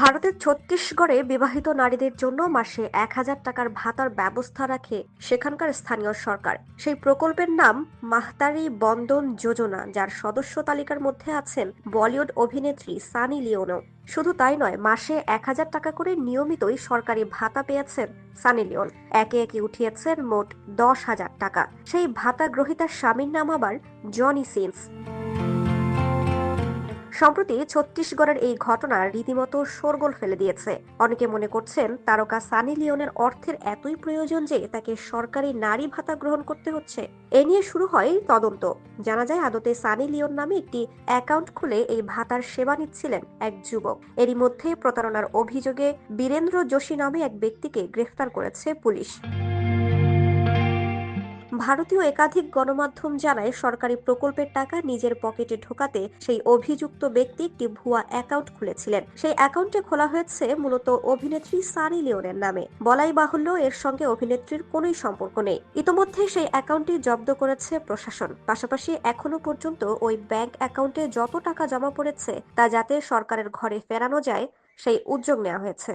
ভারতের ছত্তিশগড়ে বিবাহিত নারীদের জন্য মাসে এক হাজার টাকার ভাতার ব্যবস্থা রাখে সেখানকার স্থানীয় সরকার। সেই প্রকল্পের নাম মাহতারি বন্দন যোজনা, যার সদস্য তালিকার মধ্যে আছেন বলিউড অভিনেত্রী সানি লিওনও। শুধু তাই নয়, মাসে এক হাজার টাকা করে নিয়মিতই সরকারি ভাতা পেয়েছেন সানি লিওন। একে একে উঠিয়েছেন মোট দশ হাজার টাকা। সেই ভাতা গ্রহীতার স্বামীর নাম আবার জনি সিন্স। সম্প্রতি ছত্তিশগড়ের এই ঘটনা রীতিমতো শোরগোল ফেলে দিয়েছে। অনেকে মনে করছেন তারকা সানি লিওনের অর্থের এতই প্রয়োজন যে তাকে সরকারি নারী ভাতা গ্রহণ করতে হচ্ছে। এ নিয়ে শুরু হয় তদন্ত। জানা যায়, আদতে সানি লিওন নামে একটি অ্যাকাউন্ট খুলে এই ভাতার সেবা নিচ্ছিলেন এক যুবক। এরই মধ্যে প্রতারণার অভিযোগে বীরেন্দ্র যোশী নামে এক ব্যক্তিকে গ্রেফতার করেছে পুলিশ। ভারতীয় একাধিক গণমাধ্যম জানায়, সরকারি প্রকল্পের টাকা নিজের পকেটে ঢোকাতে সেই অভিযুক্ত ব্যক্তি একটি ভুয়া অ্যাকাউন্ট খুলেছিলেন। সেই অ্যাকাউন্টে খোলা হয়েছে মূলত অভিনেত্রী সানি লিওনের নামে। বলাই বাহুল্য, এর সঙ্গে অভিনেত্রীর কোনোই সম্পর্ক নেই। ইতোমধ্যে সেই অ্যাকাউন্টটি জব্দ করেছে প্রশাসন। পাশাপাশি এখনও পর্যন্ত ওই ব্যাংক অ্যাকাউন্টে যত টাকা জমা পড়েছে, তা যাতে সরকারের ঘরে ফেরানো যায়, সেই উদ্যোগ নেওয়া হয়েছে।